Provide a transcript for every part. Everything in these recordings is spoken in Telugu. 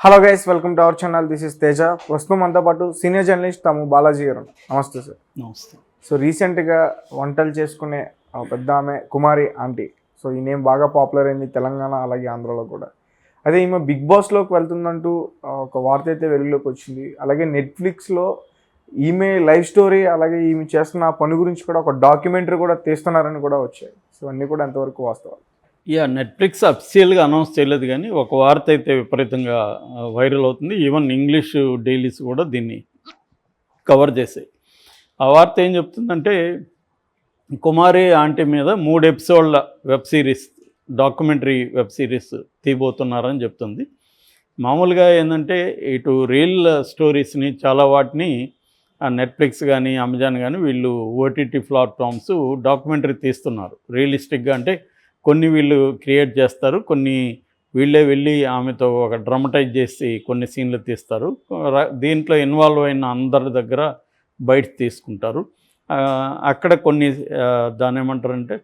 Hello guys welcome to our channel this is Teja ప్రస్తుతం మనతో పాటు సీనియర్ జర్నలిస్ట్ తాము బాలాజీ గారు నమస్తే సార్ నమస్తే. సో రీసెంట్గా వంటలు చేసుకునే పెద్ద ఆమె కుమారి ఆంటీ. సో ఈ నేమ్ బాగా పాపులర్ అయింది తెలంగాణ అలాగే ఆంధ్రాలో కూడా. అదే ఈమె బిగ్ బాస్లోకి వెళ్తుందంటూ ఒక వార్త అయితే వెలుగులోకి వచ్చింది. అలాగే నెట్ఫ్లిక్స్లో ఈమె లైఫ్ స్టోరీ అలాగే ఈమె చేస్తున్న పని గురించి కూడా ఒక డాక్యుమెంటరీ కూడా తీస్తున్నారని కూడా వచ్చాయి. సో అన్నీ కూడా ఎంతవరకు వాస్తవాలు? యా నెట్ఫ్లిక్స్ అఫిషియల్గా అనౌన్స్ చేయలేదు కానీ ఒక వార్త అయితే విపరీతంగా వైరల్ అవుతుంది. ఈవెన్ ఇంగ్లీష్ డైలీస్ కూడా దీన్ని కవర్ చేసాయి ఆ వార్త ఏం చెప్తుందంటే కుమారి ఆంటీ మీద మూడు ఎపిసోడ్ల web series documentary web series తీయబోతున్నారని చెప్తుంది. మామూలుగా ఏంటంటే ఇటు రియల్ స్టోరీస్ని చాలా వాటిని నెట్ఫ్లిక్స్ కానీ అమెజాన్ కానీ వీళ్ళు ఓటీటీ ప్లాట్ఫామ్స్ డాక్యుమెంటరీ తీస్తున్నారు. రియలిస్టిక్గా అంటే కొన్ని వీళ్ళు క్రియేట్ చేస్తారు కొన్ని వీళ్ళే వెళ్ళి ఆమెతో ఒక డ్రమటైజ్ చేసి కొన్ని సీన్లు తీస్తారు. దీంట్లో ఇన్వాల్వ్ అయిన అందరి దగ్గర బయట తీసుకుంటారు. అక్కడ కొన్ని దాని దాన్ని ఏమంటారంటే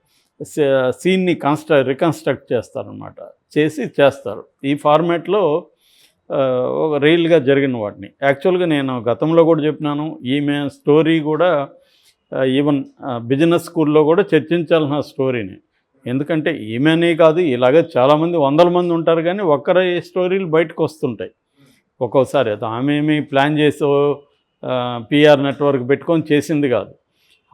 సీన్ని కన్స్ట్ర రికన్స్ట్రక్ట్ చేస్తారనమాట చేసి చేస్తారు. ఈ ఫార్మేట్లో ఒక రియల్గా జరిగిన వాటిని. యాక్చువల్గా నేను గతంలో కూడా చెప్పినాను ఈమె స్టోరీ కూడా ఈవెన్ బిజినెస్ స్కూల్లో కూడా చర్చించాల్సిన స్టోరీని. ఎందుకంటే ఈమెనే కాదు ఇలాగే చాలామంది వందల మంది ఉంటారు కానీ ఒక్కరి స్టోరీలు బయటకు వస్తుంటాయి. ఒక్కోసారి అది ఆమె ఏమి ప్లాన్ చేసో పిఆర్ నెట్వర్క్ పెట్టుకొని చేసింది కాదు.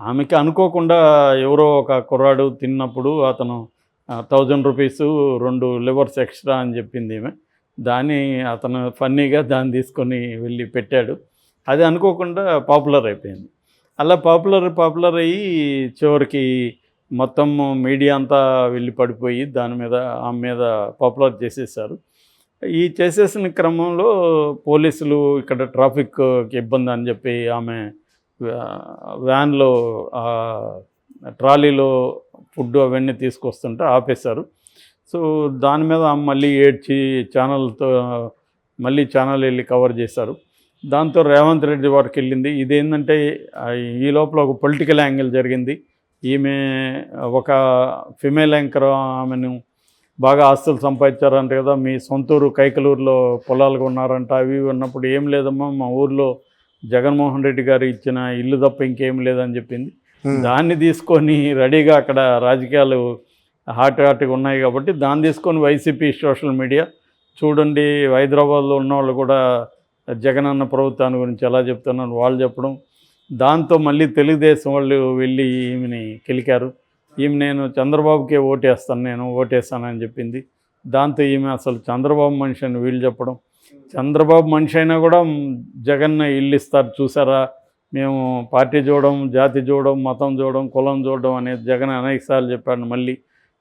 ఆమెకి అనుకోకుండా ఎవరో ఒక కుర్రాడు తిన్నప్పుడు అతను థౌజండ్ రూపీస్ రెండు లివర్స్ ఎక్స్ట్రా అని చెప్పింది ఈమె. దాన్ని అతను ఫన్నీగా దాన్ని తీసుకొని వెళ్ళి పెట్టాడు. అది అనుకోకుండా పాపులర్ అయిపోయింది. అలా పాపులర్ పాపులర్ అయ్యి చివరికి మొత్తం మీడియా అంతా వెళ్ళి పడిపోయి దాని మీద ఆమె మీద పాపులర్ చేసేసారు. ఈ చేసేసిన క్రమంలో పోలీసులు ఇక్కడ ట్రాఫిక్ ఇబ్బంది అని చెప్పి ఆమె వ్యాన్లో ట్రాలీలో ఫుడ్ అవన్నీ తీసుకొస్తుంటే ఆపేశారు. సో దాని మీద ఆమె మళ్ళీ ఏడ్చి ఛానల్తో మళ్ళీ ఛానల్ వెళ్ళి కవర్ చేశారు. దాంతో రేవంత్ రెడ్డి వారికి వెళ్ళింది. ఇదేంటంటే ఈ లోపల ఒక పొలిటికల్ యాంగిల్ జరిగింది. ఈమె ఒక ఫిమేల్ యాంకర్ ఆమెను బాగా ఆస్తులు సంపాదించారంట కదా. మీ సొంతూరు కైకలూరులో పొలాలు ఉన్నారంట. అవి ఉన్నప్పుడు ఏం లేదమ్మా మా ఊర్లో జగన్మోహన్ రెడ్డి గారు ఇచ్చిన ఇల్లు తప్ప ఇంకేం లేదని చెప్పింది. దాన్ని తీసుకొని రెడీగా అక్కడ రాజకీయాలు హాట్ హాట్గా ఉన్నాయి కాబట్టి దాన్ని తీసుకొని వైసీపీ సోషల్ మీడియా చూడండి హైదరాబాద్లో ఉన్నవాళ్ళు కూడా జగనన్న ప్రభుత్వాన్ని గురించి ఎలా చెప్తున్నారు వాళ్ళు చెప్పడం దాంతో మళ్ళీ తెలుగుదేశం వాళ్ళు వెళ్ళి ఈమెని కెలికారు. ఈమె నేను చంద్రబాబుకే ఓటేస్తాను నేను ఓటేస్తానని చెప్పింది. దాంతో ఈమె అసలు చంద్రబాబు మనిషి అని వీళ్ళు చెప్పడం. చంద్రబాబు మనిషి అయినా కూడా జగన్ ఇల్లు ఇస్తారు చూసారా? మేము పార్టీ చూడడం జాతి చూడడం మతం చూడడం కులం చూడడం అనేది జగన్ అనేకసార్లు చెప్పాడు మళ్ళీ.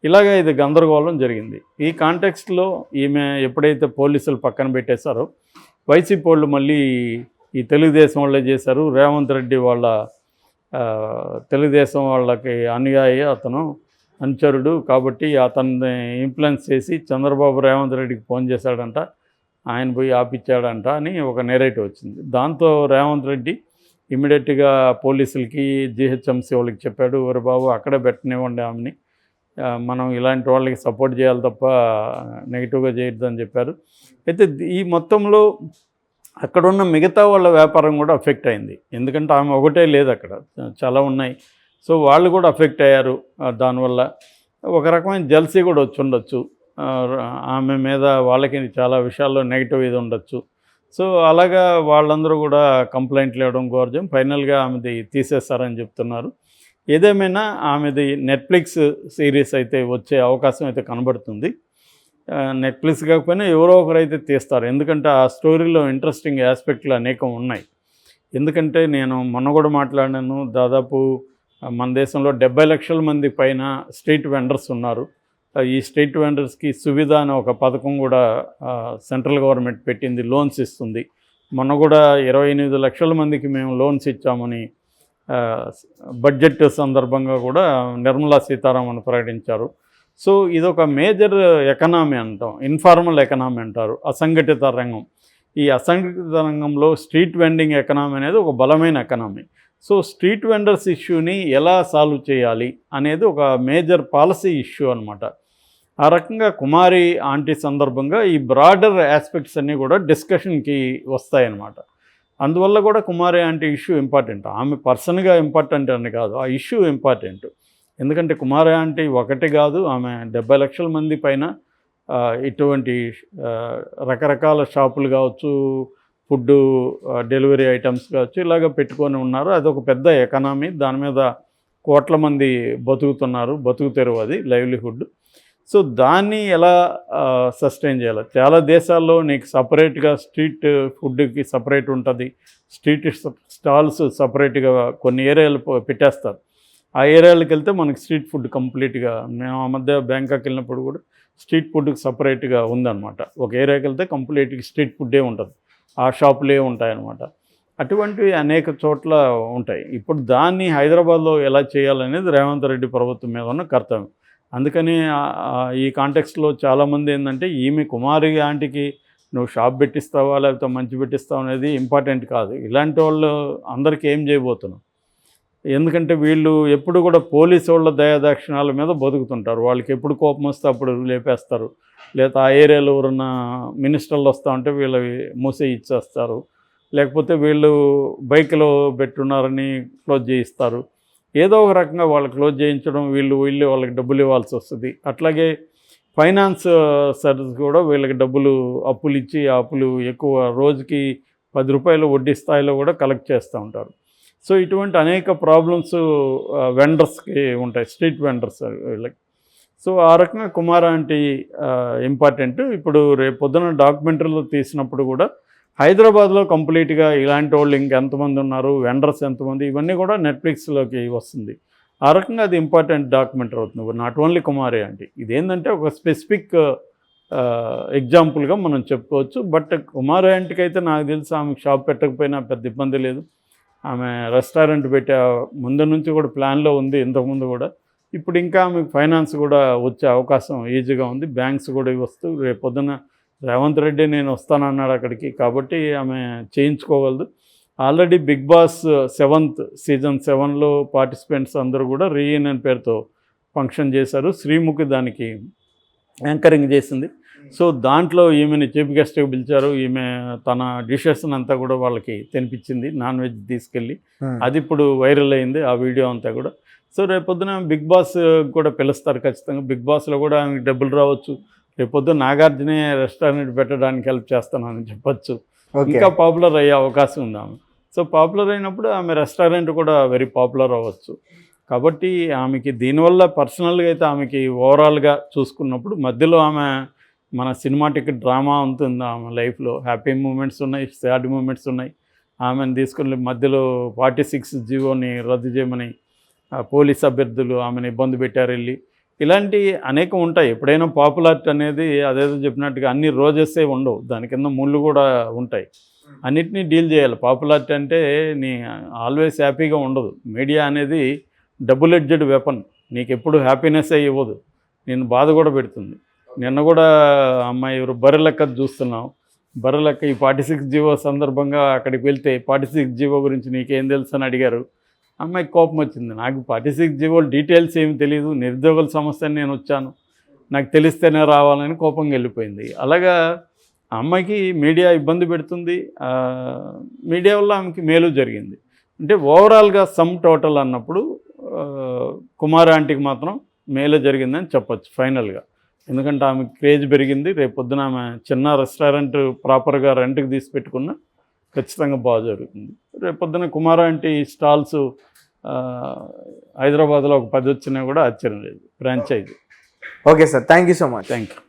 ఇలాగ ఇది గందరగోళం జరిగింది. ఈ కాంటెక్స్ట్లో ఈమె ఎప్పుడైతే పోలీసులు పక్కన పెట్టేశారో వైసీపీ వాళ్ళు మళ్ళీ ఈ తెలుగుదేశం వాళ్ళే చేశారు. రేవంత్ రెడ్డి వాళ్ళ తెలుగుదేశం వాళ్ళకి అనుయాయి అతను అనుచరుడు కాబట్టి అతన్ని ఇన్ఫ్లుయెన్స్ చేసి చంద్రబాబు రేవంత్ రెడ్డికి ఫోన్ చేశాడంట ఆయన పోయి ఆపిచ్చాడంట అని ఒక నెరేటివ్ వచ్చింది. దాంతో రేవంత్ రెడ్డి ఇమీడియట్గా పోలీసులకి జిహెచ్ఎంసీ వాళ్ళకి చెప్పాడు ఎవరు బాబు అక్కడే పెట్టనివ్వండి ఆమెని. మనం ఇలాంటి వాళ్ళకి సపోర్ట్ చేయాలి తప్ప నెగిటివ్గా చేయొద్దని చెప్పారు. అయితే ఈ మొత్తంలో అక్కడున్న మిగతా వాళ్ళ వ్యాపారం కూడా అఫెక్ట్ అయింది. ఎందుకంటే ఆమె ఒకటే లేదు అక్కడ. చాలా ఉన్నాయి. సో వాళ్ళు కూడా అఫెక్ట్ అయ్యారు. దానివల్ల ఒక రకమైన జల్సీ కూడా వచ్చి ఉండొచ్చు. ఆమె మీద వాళ్ళకి చాలా విషయాల్లో నెగిటివ్ ఇది ఉండొచ్చు. సో అలాగా వాళ్ళందరూ కూడా కంప్లైంట్లు ఇవ్వడం కోరజం ఫైనల్గా ఆమెది తీసేస్తారని చెప్తున్నారు. ఏదేమైనా ఆమెది నెట్ఫ్లిక్స్ సిరీస్ అయితే వచ్చే అవకాశం అయితే కనబడుతుంది. నెట్ఫ్లిక్స్ కాకపోయినా ఎవరో ఒకరు అయితే తీస్తారు. ఎందుకంటే ఆ స్టోరీలో ఇంట్రెస్టింగ్ ఆస్పెక్ట్లు అనేకం ఉన్నాయి. ఎందుకంటే నేను మొన్న కూడా మాట్లాడాను దాదాపు మన దేశంలో డెబ్బై లక్షల మంది పైన స్ట్రీట్ వెండర్స్ ఉన్నారు. ఈ స్ట్రీట్ వెండర్స్కి సువిధ అనే ఒక పథకం కూడా సెంట్రల్ గవర్నమెంట్ పెట్టింది లోన్స్ ఇస్తుంది. మొన్న కూడా ఇరవై ఎనిమిది లక్షల మందికి మేము లోన్స్ ఇచ్చామని బడ్జెట్ సందర్భంగా కూడా నిర్మలా సీతారామన్ ప్రకటించారు. సో ఇదొక మేజర్ ఎకనామీ అంటాం ఇన్ఫార్మల్ ఎకనామీ అంటారు అసంఘటిత రంగం. ఈ అసంఘటిత రంగంలో స్ట్రీట్ వెండింగ్ ఎకనామీ అనేది ఒక బలమైన ఎకనామీ. సో స్ట్రీట్ వెండర్స్ ఇష్యూని ఎలా సాల్వ్ చేయాలి అనేది ఒక మేజర్ పాలసీ ఇష్యూ అనమాట ఆ రకంగా కుమారి ఆంటీ సందర్భంగా ఈ బ్రాడర్ ఆస్పెక్ట్స్ అన్నీ కూడా డిస్కషన్కి వస్తాయన్నమాట. అందువల్ల కూడా కుమారి ఆంటీ ఇష్యూ ఇంపార్టెంట్ ఆమె పర్సన్గా ఇంపార్టెంట్ అని కాదు ఆ ఇష్యూ ఇంపార్టెంట్ ఎందుకంటే కుమార అంటే ఒకటి కాదు ఆమె డెబ్బై లక్షల మంది పైన ఇటువంటి రకరకాల షాపులు కావచ్చు ఫుడ్ డెలివరీ ఐటమ్స్ కావచ్చు ఇలాగ పెట్టుకొని ఉన్నారు. అది ఒక పెద్ద ఎకనామీ. దాని మీద కోట్ల మంది బతుకుతున్నారు బతుకు తెరువు అది లైవ్లీహుడ్. సో దాన్ని ఎలా సస్టైన్ చేయాలి? చాలా దేశాల్లో నీకు సపరేట్గా స్ట్రీట్ ఫుడ్కి సపరేట్ ఉంటుంది. స్ట్రీట్ స్టాల్స్ సపరేట్గా కొన్ని ఏరియాలు పెట్టేస్తారు. ఆ ఏరియాలకు వెళ్తే మనకి స్ట్రీట్ ఫుడ్ కంప్లీట్గా మేము ఆ మధ్య బ్యాంకాక్ వెళ్ళినప్పుడు కూడా స్ట్రీట్ ఫుడ్కి సపరేట్గా ఉందన్నమాట. ఒక ఏరియాకి వెళ్తే కంప్లీట్గా స్ట్రీట్ ఫుడ్డే ఉంటుంది. ఆ షాపులే ఉంటాయన్నమాట. అటువంటివి అనేక చోట్ల ఉంటాయి. ఇప్పుడు దాన్ని హైదరాబాద్లో ఎలా చేయాలనేది రేవంత్ రెడ్డి ప్రభుత్వం మీద ఉన్న కర్తవ్యం. అందుకని ఈ కాంటెక్స్ట్లో చాలామంది ఏంటంటే ఈమె కుమారి ఆంటీకి నువ్వు షాప్ పెట్టిస్తావా లేకపోతే మంచి పెట్టిస్తావు అనేది ఇంపార్టెంట్ కాదు. ఇలాంటి వాళ్ళు అందరికీ ఏం చేయబోతున్నావు ఎందుకంటే వీళ్ళు ఎప్పుడు కూడా పోలీసు వాళ్ళ దయాదాక్షిణాల మీద బతుకుతుంటారు. వాళ్ళకి ఎప్పుడు కోపం వస్తే అప్పుడు లేపేస్తారు. లేదా ఆ ఏరియాలో ఉన్న మినిస్టర్లు వస్తూ ఉంటే వీళ్ళవి మూసే ఇచ్చేస్తారు. లేకపోతే వీళ్ళు బైక్లో పెట్టున్నారని క్లోజ్ చేయిస్తారు. ఏదో ఒక రకంగా వాళ్ళు క్లోజ్ చేయించడం వీళ్ళు వీళ్ళు వాళ్ళకి డబ్బులు ఇవ్వాల్సి వస్తుంది. అట్లాగే ఫైనాన్స్ సర్వీస్ కూడా వీళ్ళకి డబ్బులు అప్పులు ఇచ్చి ఆ అప్పులు ఎక్కువ రోజుకి పది రూపాయలు వడ్డీ స్థాయిలో కూడా కలెక్ట్ చేస్తూ ఉంటారు. సో ఇటువంటి అనేక ప్రాబ్లమ్స్ వెండర్స్కి uh, ఉంటాయి స్ట్రీట్ వెండర్స్ uh, వీళ్ళకి. సో ఆ రకంగా కుమార అంటే ఇంపార్టెంట్ ఇప్పుడు రేపు పొద్దున డాక్యుమెంటరీలో తీసినప్పుడు కూడా హైదరాబాద్లో కంప్లీట్గా ఇలాంటి వాళ్ళు ఇంకెంతమంది ఉన్నారు వెండర్స్ ఎంతమంది ఇవన్నీ కూడా నెట్ఫ్లిక్స్లోకి వస్తుంది. ఆ రకంగా అది ఇంపార్టెంట్ డాక్యుమెంటరీ అవుతుంది. నాట్ ఓన్లీ కుమారే అంటే ఇదేంటంటే ఒక స్పెసిఫిక్ ఎగ్జాంపుల్గా uh, మనం చెప్పుకోవచ్చు. బట్ కుమారే ఆంటీకి అయితే నాకు తెలిసి ఆమె షాప్ పెట్టకపోయినా పెద్ద ఇబ్బంది లేదు. ఆమె రెస్టారెంట్ పెట్టే ముందు నుంచి కూడా ప్లాన్లో ఉంది ఇంతకుముందు కూడా. ఇప్పుడు ఇంకా ఆమెకు ఫైనాన్స్ కూడా వచ్చే అవకాశం ఈజీగా ఉంది. బ్యాంక్స్ కూడా వస్తూ రేపు పొద్దున రేవంత్ రెడ్డి నేను వస్తానన్నాడు అక్కడికి. కాబట్టి ఆమె చేయించుకోగలదు. Already Bigg Boss seventh season సెవెన్లో పార్టిసిపెంట్స్ అందరూ కూడా రీయూనియన్ పేరుతో ఫంక్షన్ చేశారు. శ్రీముఖి దానికి యాంకరింగ్ చేసింది. సో దాంట్లో ఈమెని చీఫ్ గెస్ట్గా పిలిచారు. ఈమె తన డిషెస్ అంతా కూడా వాళ్ళకి తినిపించింది నాన్ వెజ్ తీసుకెళ్ళి. Hmm. అది ఇప్పుడు వైరల్ అయింది ఆ వీడియో అంతా కూడా. సో రేపొద్దున బిగ్ బాస్ కూడా పిలుస్తారు ఖచ్చితంగా. బిగ్ బాస్లో కూడా ఆమెకి డబ్బులు రావచ్చు. రేపొద్దున నాగార్జునే రెస్టారెంట్ పెట్టడానికి హెల్ప్ చేస్తానని చెప్పొచ్చు. ఇంకా పాపులర్ అయ్యే అవకాశం ఉంది ఆమె. సో పాపులర్ అయినప్పుడు ఆమె రెస్టారెంట్ కూడా వెరీ పాపులర్ అవ్వచ్చు. కాబట్టి ఆమెకి దీనివల్ల పర్సనల్గా అయితే ఆమెకి ఓవరాల్గా చూసుకున్నప్పుడు మధ్యలో ఆమె మన సినిమాటిక్ డ్రామా ఉంటుంది ఆమె లైఫ్లో హ్యాపీ మూమెంట్స్ ఉన్నాయి సాడ్ మూమెంట్స్ ఉన్నాయి. ఆమెను తీసుకుని మధ్యలో ఫార్టీ సిక్స్ జీవోని రద్దు చేయమని పోలీస్ అభ్యర్థులు ఆమెను ఇబ్బంది పెట్టారు వెళ్ళి. ఇలాంటి అనేకం ఉంటాయి. ఎప్పుడైనా పాపులారిటీ అనేది అదేదో చెప్పినట్టుగా అన్ని రోజెసే ఉండవు. దాని కింద ముళ్ళు కూడా ఉంటాయి. అన్నిటినీ డీల్ చేయాలి. పాపులారిటీ అంటే నీ ఆల్వేస్ హ్యాపీగా ఉండదు. మీడియా అనేది డబుల్ ఎడ్జెడ్ వెపన్ నీకు ఎప్పుడు హ్యాపీనెస్ ఇవ్వదు. నేను బాధ కూడా పెడుతుంది. నిన్న కూడా అమ్మాయి ఎవరు బర్రె లెక్క చూస్తున్నాం. బర్రె లెక్క ఈ ఫార్టీ సిక్స్ జీవో సందర్భంగా అక్కడికి వెళ్తే ఫార్టీ సిక్స్ జీవో గురించి నీకేం తెలుసు అని అడిగారు. అమ్మాయికి కోపం వచ్చింది. నాకు ఫార్టీ సిక్స్ జీవో డీటెయిల్స్ ఏమి తెలియదు నిరుద్యోగుల సమస్య నేను వచ్చాను. నాకు తెలిస్తేనే రావాలని కోపంగా వెళ్ళిపోయింది. అలాగా అమ్మాయికి మీడియా ఇబ్బంది పెడుతుంది. మీడియా వల్ల ఆమెకి మేలు జరిగింది. అంటే ఓవరాల్గా సమ్ టోటల్ అన్నప్పుడు కుమార్ ఆంటీకి మాత్రం మేలు జరిగిందని చెప్పొచ్చు ఫైనల్గా. ఎందుకంటే ఆమె క్రేజ్ పెరిగింది. రేపు పొద్దున ఆమె చిన్న రెస్టారెంట్ ప్రాపర్గా రెంట్కి తీసి పెట్టుకున్న ఖచ్చితంగా బాగా జరుగుతుంది. రేపు పొద్దున కుమార్ ఆంటీ స్టాల్స్ ఆ, హైదరాబాద్లో ఒక పది వచ్చినా కూడా ఆశ్చర్యం లేదు. Franchisee. Okay sir. Thank you so much. Thank you